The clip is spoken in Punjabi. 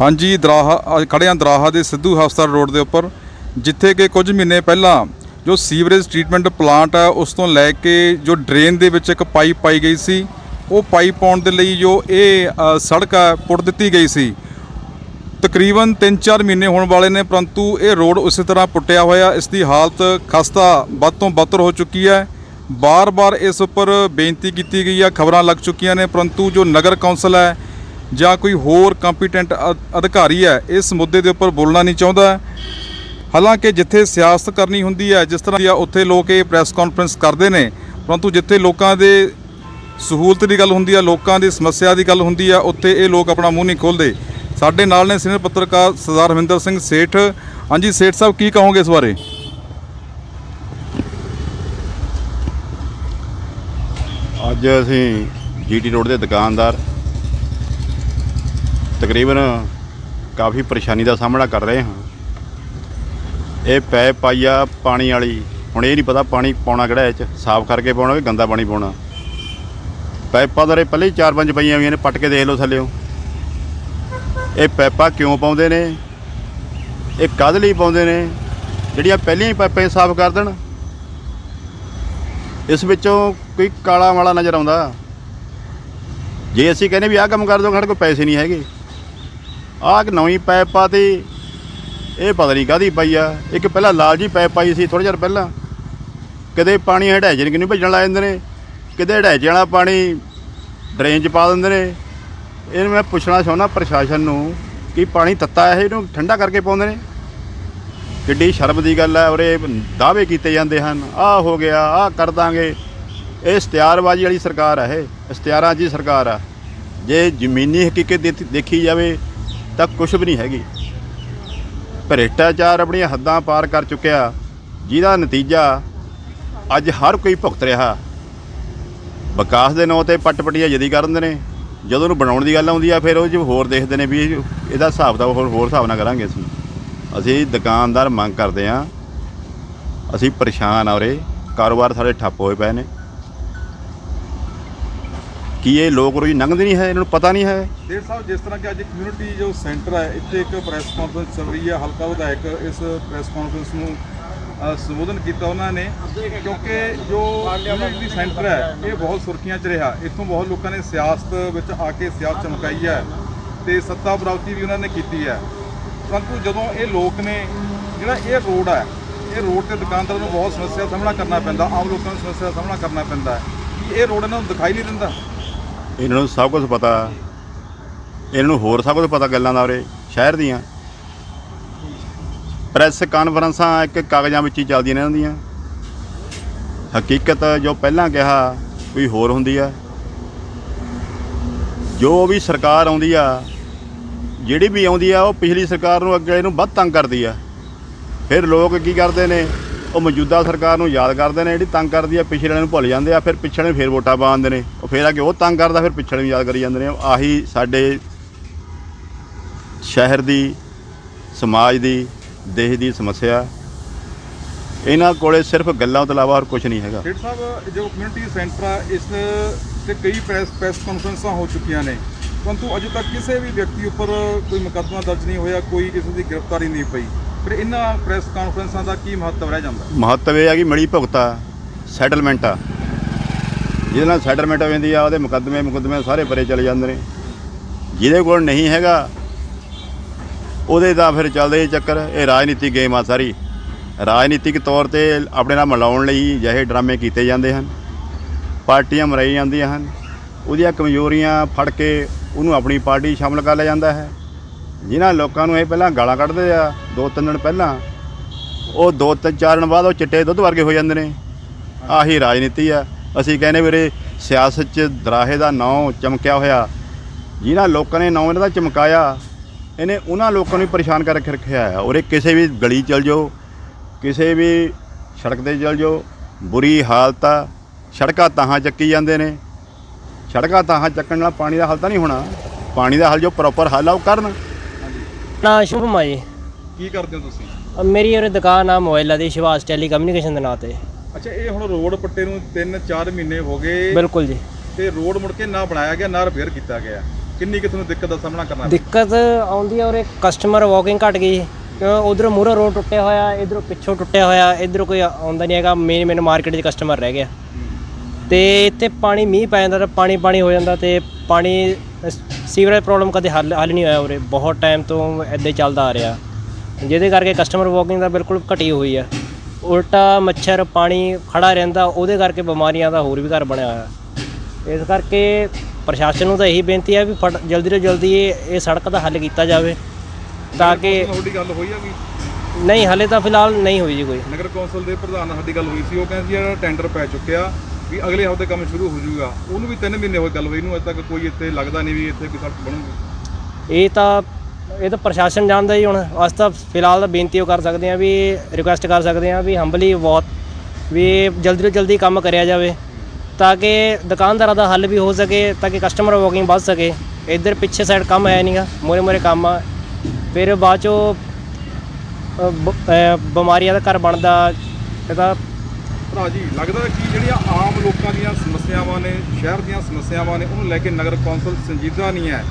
ਹਾਂਜੀ, ਦਰਾਹਾ ਅੱਜ ਖੜੇ ਹਾਂ ਦਰਾਹਾ ਦੇ ਸਿੱਧੂ ਹਸਪਤਾਲ ਰੋਡ ਦੇ ਉੱਪਰ, ਜਿੱਥੇ ਕਿ ਕੁਝ ਮਹੀਨੇ ਪਹਿਲਾਂ ਜੋ ਸੀਵਰੇਜ ਟ੍ਰੀਟਮੈਂਟ ਪਲਾਂਟ ਹੈ ਉਸ ਤੋਂ ਲੈ ਕੇ ਜੋ ਡਰੇਨ ਦੇ ਵਿੱਚ ਇੱਕ ਪਾਈਪ ਪਾਈ ਗਈ ਸੀ, ਉਹ ਪਾਈਪ ਪਾਉਣ ਦੇ ਲਈ ਜੋ ਇਹ ਸੜਕ ਹੈ ਪੁੱਟ ਦਿੱਤੀ ਗਈ ਸੀ। ਤਕਰੀਬਨ 3-4 ਮਹੀਨੇ ਹੋਣ ਵਾਲੇ ਨੇ, ਪਰੰਤੂ ਇਹ ਰੋਡ ਉਸੇ ਤਰ੍ਹਾਂ ਪੁੱਟਿਆ ਹੋਇਆ, ਇਸ ਦੀ ਹਾਲਤ ਖਸਤਾ ਵੱਧ ਤੋਂ ਬਦਤਰ ਹੋ ਚੁੱਕੀ ਹੈ। ਬਾਰ-ਬਾਰ ਇਸ ਉੱਪਰ ਬੇਨਤੀ ਕੀਤੀ ਗਈ ਹੈ ਖਬਰਾਂ ਲੱਗ ਚੁੱਕੀਆਂ ਨੇ, ਪਰੰਤੂ ਜੋ ਨਗਰ ਕੌਂਸਲ ਹੈ ਜਾਂ ਕੋਈ ਹੋਰ ਕੰਪੀਟੈਂਟ ਅਧਿਕਾਰੀ ਹੈ, ਇਸ ਮੁੱਦੇ ਦੇ ਉੱਪਰ ਬੋਲਣਾ ਨਹੀਂ ਚਾਹੁੰਦਾ। ਹਾਲਾਂਕਿ ਜਿੱਥੇ ਸਿਆਸਤ ਕਰਨੀ ਹੁੰਦੀ ਹੈ, ਜਿਸ ਤਰ੍ਹਾਂ ਦੀ ਆ, ਉੱਥੇ ਲੋਕ ਇਹ ਪ੍ਰੈਸ ਕਾਨਫਰੰਸ ਕਰਦੇ ਨੇ। ਪਰੰਤੂ ਜਿੱਥੇ ਲੋਕਾਂ ਦੇ ਸਹੂਲਤ ਦੀ ਗੱਲ ਹੁੰਦੀ ਹੈ ਲੋਕਾਂ ਦੀ ਸਮੱਸਿਆ ਦੀ ਗੱਲ ਹੁੰਦੀ ਹੈ ਉੱਥੇ ਇਹ ਲੋਕ ਆਪਣਾ ਮੂੰਹ ਨਹੀਂ ਖੋਲਦੇ ਸਾਡੇ ਨਾਲ ਨੇ ਸੀਨੀਅਰ ਪੱਤਰਕਾਰ ਸਰਦਾਰ ਹਰਮਿੰਦਰ ਸਿੰਘ ਸੇਠ। ਹਾਂਜੀ, ਸੇਠ ਸਾਹਿਬ, ਕੀ ਕਹੋਗੇ ਇਸ ਬਾਰੇ? ਅੱਜ ਅਸੀਂ ਜੀਟੀ ਰੋਡ ਦੇ ਦੁਕਾਨਦਾਰ ਤਕਰੀਬਨ ਕਾਫੀ ਪਰੇਸ਼ਾਨੀ ਦਾ ਸਾਹਮਣਾ ਕਰ ਰਹੇ ਹਾਂ। ਇਹ ਪੈਪ ਪਾਈਆ ਪਾਣੀ ਵਾਲੀ। ਹੁਣ ਇਹ ਨਹੀਂ ਪਤਾ ਪਾਣੀ ਪਾਉਣਾ ਕਿਹੜਾ ਇਹ ਚ ਸਾਫ਼ ਕਰਕੇ ਪਾਉਣਾ ਕਿ ਗੰਦਾ ਪਾਣੀ ਪਾਉਣਾ। ਪੈਪਾਂ ਦਾ ਪਹਿਲੇ ਹੀ ਚਾਰ ਪੰਜ ਪਈਆਂ ਹੋਈਆਂ ਨੇ, ਪੱਟ ਕੇ ਦੇਖ ਲਓ ਥੱਲਿਓ। ਇਹ ਪੈਪਾਂ ਕਿਉਂ ਪਾਉਂਦੇ ਨੇ? ਇਹ ਕਦ ਲਈ ਪਾਉਂਦੇ ਨੇ? ਜਿਹੜੀਆਂ ਪਹਿਲੀਆਂ ਹੀ ਪੈਪਾਂ ਸਾਫ਼ ਕਰ ਦੇਣ। ਇਸ ਵਿੱਚੋਂ ਕੋਈ ਕਾਲਾ ਵਾਲਾ ਨਜ਼ਰ ਆਉਂਦਾ। ਜੇ ਅਸੀਂ ਕਹਿੰਦੇ ਵੀ ਆਹ ਕੰਮ ਕਰ ਦੋ, ਸਾਡੇ ਕੋਲ ਪੈਸੇ ਨਹੀਂ ਹੈਗੇ। ਆਹ ਇੱਕ ਨਵੀਂ ਪਾਈਪ ਪਾਤੀ। ਇਹ ਪਤਾ ਨਹੀਂ ਕਾਦੀ ਪਾਈ ਆ। ਇੱਕ ਪਹਿਲਾਂ ਲਾਲ ਜੀ ਪਾਈਪ ਪਾਈ ਸੀ ਥੋੜਾ ਜਿਹਾ ਪਹਿਲਾਂ। ਕਦੇ ਪਾਣੀ ਹੜਾਜਨ ਕਿ ਨਹੀਂ ਭੇਜਣ ਲਾ ਜਾਂਦੇ ਨੇ। ਕਿਤੇ ਹੜਾਜੇ ਵਾਲਾ ਪਾਣੀ ਡਰੇਨ 'ਚ ਪਾ ਦਿੰਦੇ ਨੇ। ਇਹਨੂੰ ਮੈਂ ਪੁੱਛਣਾ ਚਾਹੁੰਦਾ ਪ੍ਰਸ਼ਾਸਨ ਨੂੰ ਕਿ ਪਾਣੀ ਤੱਤਾ ਹੈ, ਇਹਨੂੰ ਠੰਡਾ ਕਰਕੇ ਪਾਉਂਦੇ ਨੇ। ਕਿੱਡੀ ਸ਼ਰਮ ਦੀ ਗੱਲ ਹੈ ਔਰੇ ਦਾਅਵੇ ਕੀਤੇ ਜਾਂਦੇ ਹਨ। ਆਹ ਹੋ ਗਿਆ, ਆਹ ਕਰ ਦਾਂਗੇ। ਇਹ ਇਸ਼ਤਿਹਾਰਬਾਜ਼ੀ ਵਾਲੀ ਸਰਕਾਰ ਹੈ ਇਹ, ਇਸ਼ਤਿਹਾਰਾਂ ਦੀ ਸਰਕਾਰ ਆ। ਜੇ ਜ਼ਮੀਨੀ ਹਕੀਕਤ ਦੇਖ- ਦੇਖੀ ਜਾਵੇ ਤਾਂ ਕੁਝ ਵੀ ਨਹੀਂ ਹੈਗੀ। ਭ੍ਰਿਸ਼ਟਾਚਾਰ ਆਪਣੀਆਂ ਹੱਦਾਂ ਪਾਰ ਕਰ ਚੁੱਕਿਆ, ਜਿਹਦਾ ਨਤੀਜਾ ਅੱਜ ਹਰ ਕੋਈ ਭੁਗਤ ਰਿਹਾ। ਵਿਕਾਸ ਦੇ ਨਾਂ ਤੇ ਪਟਪਟੀਆਂ ਜਦੀ ਕਰ ਦਿੰਦੇ ਨੇ। ਜਦੋਂ ਉਹਨੂੰ ਬਣਾਉਣ ਦੀ ਗੱਲ ਆਉਂਦੀ ਆ, ਫਿਰ ਉਹ 'ਚ ਹੋਰ ਦੇਖਦੇ ਨੇ ਵੀ ਇਹਦਾ ਹਿਸਾਬ ਦਾ ਹੋਰ ਹੋਰ ਹਿਸਾਬ ਨਾਲ ਕਰਾਂਗੇ ਅਸੀਂ। ਅਸੀਂ ਦੁਕਾਨਦਾਰ ਮੰਗ ਕਰਦੇ ਹਾਂ ਅਸੀਂ ਪਰੇਸ਼ਾਨ ਆ ਉਰੇ। ਕਾਰੋਬਾਰ ਸਾਡੇ ਠੱਪ ਹੋਏ ਪਏ ਨੇ। ਕੀ ਇਹ ਲੋਕ ਰੋਜ਼ ਲੰਘਦੇ ਨਹੀਂ ਹੈ? ਇਹਨਾਂ ਨੂੰ ਪਤਾ ਨਹੀਂ ਹੈ? ਦੇਰ ਸਾਹਿਬ, ਜਿਸ ਤਰ੍ਹਾਂ ਕਿ ਅੱਜ ਕਮਿਊਨਿਟੀ ਜੋ ਸੈਂਟਰ ਹੈ, ਇੱਥੇ ਇੱਕ ਪ੍ਰੈਸ ਕਾਨਫਰੰਸ ਚੱਲ ਰਹੀ ਹੈ। ਹਲਕਾ ਵਿਧਾਇਕ ਇਸ ਪ੍ਰੈਸ ਕਾਨਫਰੰਸ ਨੂੰ ਸੰਬੋਧਨ ਕੀਤਾ ਉਹਨਾਂ ਨੇ। ਕਿਉਂਕਿ ਜੋ ਕਮਿਊਨਿਟੀ ਸੈਂਟਰ ਹੈ, ਇਹ ਬਹੁਤ ਸੁਰਖੀਆਂ 'ਚ ਰਿਹਾ। ਇੱਥੋਂ ਬਹੁਤ ਲੋਕਾਂ ਨੇ ਸਿਆਸਤ ਵਿੱਚ ਆ ਕੇ ਸਿਆਸਤ ਚਮਕਾਈ ਹੈ ਤੇ ਸੱਤਾ ਪ੍ਰਾਪਤੀ ਵੀ ਉਹਨਾਂ ਨੇ ਕੀਤੀ ਹੈ। ਪਰੰਤੂ ਜਦੋਂ ਇਹ ਲੋਕ ਨੇ, ਜਿਹੜਾ ਇਹ ਰੋਡ ਹੈ, ਇਹ ਰੋਡ ਤੇ ਦੁਕਾਨਦਾਰਾਂ ਨੂੰ ਬਹੁਤ ਸਮੱਸਿਆ ਦਾ ਸਾਹਮਣਾ ਕਰਨਾ ਪੈਂਦਾ, ਆਮ ਲੋਕਾਂ ਨੂੰ ਸਮੱਸਿਆ ਦਾ ਸਾਹਮਣਾ ਕਰਨਾ ਪੈਂਦਾ ਹੈ। ਇਹ ਰੋਡ ਇਹਨਾਂ ਨੂੰ ਦਿਖਾਈ ਨਹੀਂ ਦਿੰਦਾ? ਇਹਨਾਂ ਨੂੰ ਸਭ ਕੁਝ ਪਤਾ। ਇਹਨਾਂ ਨੂੰ ਹੋਰ ਸਭ ਕੁਝ ਪਤਾ ਗੱਲਾਂ ਦਾ ਉਰੇ, ਸ਼ਹਿਰ ਦੀਆਂ। ਪ੍ਰੈਸ ਕਾਨਫਰੰਸਾਂ ਇੱਕ ਕਾਗਜ਼ਾਂ ਵਿੱਚ ਹੀ ਚੱਲਦੀਆਂ ਨੇ ਇਹਨਾਂ ਹਕੀਕਤ ਜੋ ਪਹਿਲਾਂ ਕਿਹਾ ਕੋਈ ਹੋਰ ਹੁੰਦੀ ਆ। ਜੋ ਵੀ ਸਰਕਾਰ ਆਉਂਦੀ ਆ, ਜਿਹੜੀ ਵੀ ਆਉਂਦੀ ਆ, ਉਹ ਪਿਛਲੀ ਸਰਕਾਰ ਨੂੰ ਅੱਗੇ ਇਹਨੂੰ ਵੱਧ ਤੰਗ ਕਰਦੀ ਆ। ਫਿਰ ਲੋਕ ਕੀ ਕਰਦੇ ਨੇ? ਉਹ ਮੌਜੂਦਾ ਸਰਕਾਰ ਨੂੰ ਯਾਦ ਕਰਦੇ ਨੇ, ਜਿਹੜੀ ਤੰਗ ਕਰਦੀ ਆ, ਪਿਛਲੇ ਨੂੰ ਭੁੱਲ ਜਾਂਦੇ ਆ, ਫਿਰ ਪਿਛਲੇ ਨੂੰ ਫਿਰ ਵੋਟਾਂ ਪਾ ਦਿੰਦੇ ਨੇ। ਉਹ ਫਿਰ ਆ ਕੇ ਉਹ ਤੰਗ ਕਰਦਾ, ਫਿਰ ਪਿਛਲੇ ਨੂੰ ਯਾਦ ਕਰੀ ਜਾਂਦੇ ਨੇ। ਆਹੀ ਸਾਡੇ ਸ਼ਹਿਰ ਦੀ, ਸਮਾਜ ਦੀ, ਦੇਸ਼ ਦੀ ਸਮੱਸਿਆ। ਇਹਨਾਂ ਕੋਲੇ ਸਿਰਫ ਗੱਲਾਂ ਤੋਂ ਇਲਾਵਾ ਹੋਰ ਕੁਝ ਨਹੀਂ ਹੈਗਾ। ਸੇਠ ਸਾਹਿਬ ਜੋ ਕਮਿਊਨਿਟੀ ਸੈਂਟਰ ਆ, ਇਸ ਤੇ ਕਈ ਪ੍ਰੈਸ ਪ੍ਰੈਸ ਕਾਨਫਰੰਸਾਂ ਹੋ ਚੁੱਕੀਆਂ ਨੇ। ਪਰੰਤੂ ਅਜੇ ਤੱਕ ਕਿਸੇ ਵੀ ਵਿਅਕਤੀ ਉੱਪਰ ਕੋਈ ਮੁਕੱਦਮਾ ਦਰਜ ਨਹੀਂ ਹੋਇਆ, ਕੋਈ ਕਿਸੇ ਦੀ ਗ੍ਰਿਫਤਾਰੀ ਨਹੀਂ ਪਈ ਫਿਰ ਇਹਨਾਂ ਪ੍ਰੈਸ ਕਾਨਫਰੰਸਾਂ ਦਾ ਕੀ ਮਹੱਤਵ ਰਹਿ ਜਾਂਦਾ? ਮਹੱਤਵ ਇਹ ਆ ਕਿ ਮਿਲੀ ਭੁਗਤਾ ਸੈਟਲਮੈਂਟ ਆ। ਜਿਹਦੇ ਨਾਲ ਸੈਟਲਮੈਂਟ ਹੋ ਜਾਂਦੀ ਆ, ਉਹਦੇ ਮੁਕੱਦਮੇ ਮੁਕੱਦਮੇ ਸਾਰੇ ਪਰੇ ਚਲੇ ਜਾਂਦੇ ਨੇ। ਜਿਹਦੇ ਕੋਲ ਨਹੀਂ ਹੈਗਾ, ਉਹਦੇ ਦਾ ਫਿਰ ਚੱਲਦੇ ਇਹ ਚੱਕਰ, ਇਹ ਰਾਜਨੀਤਿਕ ਗੇਮ ਆ ਸਾਰੀ। ਰਾਜਨੀਤਿਕ ਤੌਰ ਤੇ ਆਪਣੇ ਨਾਲ ਮਿਲਾਉਣ ਲਈ ਜਿਹੇ ਡਰਾਮੇ ਕੀਤੇ ਜਾਂਦੇ ਹਨ। ਪਾਰਟੀਆਂ ਮਰਾਈ ਜਾਂਦੀਆਂ ਹਨ। ਉਹਦੀਆਂ ਕਮਜ਼ੋਰੀਆਂ ਫੜ ਕੇ ਉਹਨੂੰ ਆਪਣੀ ਪਾਰਟੀ 'ਚ ਸ਼ਾਮਲ ਕਰ ਲਿਆ ਜਾਂਦਾ ਹੈ। ਜਿਨ੍ਹਾਂ ਲੋਕਾਂ ਨੂੰ ਇਹ ਪਹਿਲਾਂ ਗਾਲਾਂ ਕੱਢਦੇ ਆ, ਦੋ ਤਿੰਨ ਦਿਨ ਪਹਿਲਾਂ, ਉਹ ਦੋ ਤਿੰਨ ਚਾਰ ਦਿਨ ਬਾਅਦ ਉਹ ਚਿੱਟੇ ਦੁੱਧ ਵਰਗੇ ਹੋ ਜਾਂਦੇ ਨੇ। ਆਹੀ ਰਾਜਨੀਤੀ ਆ। ਅਸੀਂ ਕਹਿੰਦੇ ਵੀਰੇ, ਸਿਆਸਤ 'ਚ ਦਰਾਹੇ ਦਾ ਨਾਂ ਚਮਕਿਆ ਹੋਇਆ। ਜਿਨ੍ਹਾਂ ਲੋਕਾਂ ਨੇ ਨਾਂ ਇਹਨਾਂ ਦਾ ਚਮਕਾਇਆ, ਇਹਨੇ ਉਹਨਾਂ ਲੋਕਾਂ ਨੂੰ ਪਰੇਸ਼ਾਨ ਕਰ ਕੇ ਰੱਖਿਆ ਆ। ਔਰ ਇਹ ਕਿਸੇ ਵੀ ਗਲੀ ਚਲ ਜਾਓ, ਕਿਸੇ ਵੀ ਸੜਕ ਤੇ ਚਲ ਜਾਓ, ਬੁਰੀ ਹਾਲਤ ਆ। ਸੜਕਾਂ ਤਾਹਾਂ ਚੱਕੀ ਜਾਂਦੇ ਨੇ। ਸੜਕਾਂ ਤਾਹਾਂ ਚੱਕਣ ਨਾਲ ਪਾਣੀ ਦਾ ਹੱਲ ਤਾਂ ਨਹੀਂ ਹੋਣਾ। ਪਾਣੀ ਦਾ ਹੱਲ ਜੋ ਪ੍ਰੋਪਰ ਹੱਲ ਆ, ਉਹ ਕਰਨ। ਨਾ ਸ਼ੁਭਮ ਆ ਜੀ। ਕੀ ਕਰਦੇ ਹੋ ਤੁਸੀਂ? ਮੇਰੀ ਉਰੇ ਦੁਕਾਨ ਆ ਮੋਬਾਈਲਾਂ ਦੀ ਸ਼ਿਵਾਸ ਟੈਲੀ ਕਮਿਊਨੀਕੇਸ਼ਨ ਦੇ ਨਾਂ ਤੇ। ਅੱਛਾ ਇਹ ਹੁਣ ਰੋਡ ਪੱਟੇ ਨੂੰ 3-4 ਮਹੀਨੇ ਹੋ ਗਏ। ਬਿਲਕੁਲ ਜੀ। ਤੇ ਰੋਡ ਮੁੜ ਕੇ ਨਾ ਬਣਾਇਆ ਗਿਆ ਨਾ ਰਿਪੇਅਰ ਕੀਤਾ ਗਿਆ। ਕਿੰਨੀ ਕਿ ਤੁਹਾਨੂੰ ਦਿੱਕਤ ਦਾ ਸਾਹਮਣਾ ਕਰਨਾ ਪਿਆ? ਦਿੱਕਤ ਆਉਂਦੀ ਆ ਔਰ ਕਸਟਮਰ ਵਾਕਿੰਗ ਘਟ ਗਈ। ਉਧਰੋਂ ਮੂਹਰੋਂ ਰੋਡ ਟੁੱਟਿਆ ਹੋਇਆ ਇਧਰੋਂ ਪਿੱਛੋਂ ਟੁੱਟਿਆ ਹੋਇਆ ਇਧਰੋਂ ਕੋਈ ਆਉਂਦਾ ਨਹੀਂ ਹੈਗਾ ਮੇਨ ਮੇਨ ਮਾਰਕੀਟ 'ਚ ਕਸਟਮਰ ਰਹਿ ਗਿਆ। ਤੇ ਇੱਥੇ ਪਾਣੀ ਮੀਂਹ ਪੈ ਜਾਂਦਾ ਤਾਂ ਪਾਣੀ ਪਾਣੀ ਹੋ ਜਾਂਦਾ ਤੇ ਪਾਣੀ ਸੀਵਰੇਜ ਪ੍ਰੋਬਲਮ ਕਦੇ ਹੱਲ ਹੱਲ ਨਹੀਂ ਹੋਇਆ ਉਰੇ। ਬਹੁਤ ਟਾਈਮ ਤੋਂ ਇੱਦਾਂ ਹੀ ਚੱਲਦਾ ਆ ਰਿਹਾ। ਜਿਹਦੇ ਕਰਕੇ ਕਸਟਮਰ ਵਾਕਿੰਗ ਦਾ ਬਿਲਕੁਲ ਘਟੀ ਹੋਈ ਆ। ਉਲਟਾ ਮੱਛਰ ਪਾਣੀ ਖੜਾ ਰਹਿੰਦਾ ਉਹਦੇ ਕਰਕੇ ਬਿਮਾਰੀਆਂ ਦਾ ਹੋਰ ਵੀ ਘਰ ਬਣਿਆ ਹੋਇਆ। ਇਸ ਕਰਕੇ ਪ੍ਰਸ਼ਾਸਨ ਨੂੰ ਤਾਂ ਇਹੀ ਬੇਨਤੀ ਹੈ ਵੀ ਜਲਦੀ ਤੋਂ ਜਲਦੀ ਇਹ ਇਹ ਸੜਕ ਦਾ ਹੱਲ ਕੀਤਾ ਜਾਵੇ। ਤਾਂ ਕਿ ਤੁਹਾਡੀ ਗੱਲ ਹੋਈ ਹੈਗੀ ਨਹੀਂ ਹਲੇ ਤਾਂ ਫਿਲਹਾਲ ਨਹੀਂ ਹੋਈ ਜੀ ਕੋਈ। ਨਗਰ ਕੌਂਸਲ ਦੇ ਪ੍ਰਧਾਨ ਨਾਲ ਸਾਡੀ ਗੱਲ ਹੋਈ ਸੀ। ਉਹ ਕਹਿੰਦੇ ਜਿਹੜਾ ਟੈਂਡਰ ਪੈ ਚੁੱਕਿਆ ਵੀ ਅਗਲੇ ਹਫ਼ਤੇ ਕੰਮ ਸ਼ੁਰੂ ਹੋ ਜਾਊਗਾ। ਉਹਨੂੰ ਵੀ 3 ਮਹੀਨੇ ਹੋਏ ਗੱਲ ਹੋਈ ਨੂੰ ਅਜੇ ਤੱਕ ਕੋਈ ਇੱਥੇ ਲੱਗਦਾ ਨਹੀਂ ਵੀ ਇੱਥੇ ਕੋਈ ਸੜਕ ਬਣੂਗੀ। ਇਹ ਤਾਂ ਇਹ ਤਾਂ ਪ੍ਰਸ਼ਾਸਨ ਜਾਣਦਾ ਹੀ ਹੁਣ। ਅਸੀਂ ਤਾਂ ਫਿਲਹਾਲ ਤਾਂ ਬੇਨਤੀ ਉਹ ਕਰ ਸਕਦੇ ਹਾਂ ਵੀ ਰਿਕੁਐਸਟ ਕਰ ਸਕਦੇ ਹਾਂ ਵੀ ਹੰਬਲੀ ਬਹੁਤ ਵੀ ਜਲਦੀ ਤੋਂ ਜਲਦੀ ਕੰਮ ਕਰਿਆ ਜਾਵੇ। ਤਾਂ ਕਿ ਦੁਕਾਨਦਾਰਾਂ ਦਾ ਹੱਲ ਵੀ ਹੋ ਸਕੇ ਤਾਂ ਕਿ ਕਸਟਮਰ ਵਾਕਿੰਗ ਵੱਧ ਸਕੇ। ਇੱਧਰ ਪਿੱਛੇ ਸਾਈਡ ਕੰਮ ਹੈ ਨਹੀਂਗਾ ਮੋਰੇ ਮੋਰੇ ਕੰਮ ਆ। ਫਿਰ ਬਾਅਦ ਚੋਂ ਅ, ਬ- ਅ, ਬਿਮਾਰੀਆਂ ਦਾ ਘਰ ਬਣਦਾ ਇਹਦਾ ਭਰਾ ਜੀ, ਲੱਗਦਾ ਕਿ ਜਿਹੜੀਆਂ ਆਮ ਲੋਕਾਂ ਦੀਆਂ ਸਮੱਸਿਆਵਾਂ ਨੇ, ਸ਼ਹਿਰ ਦੀਆਂ ਸਮੱਸਿਆਵਾਂ ਨੇ, ਉਹਨੂੰ ਲੈ ਕੇ ਨਗਰ ਕੌਂਸਲ ਸੰਜੀਦਾ ਨਹੀਂ ਹੈ।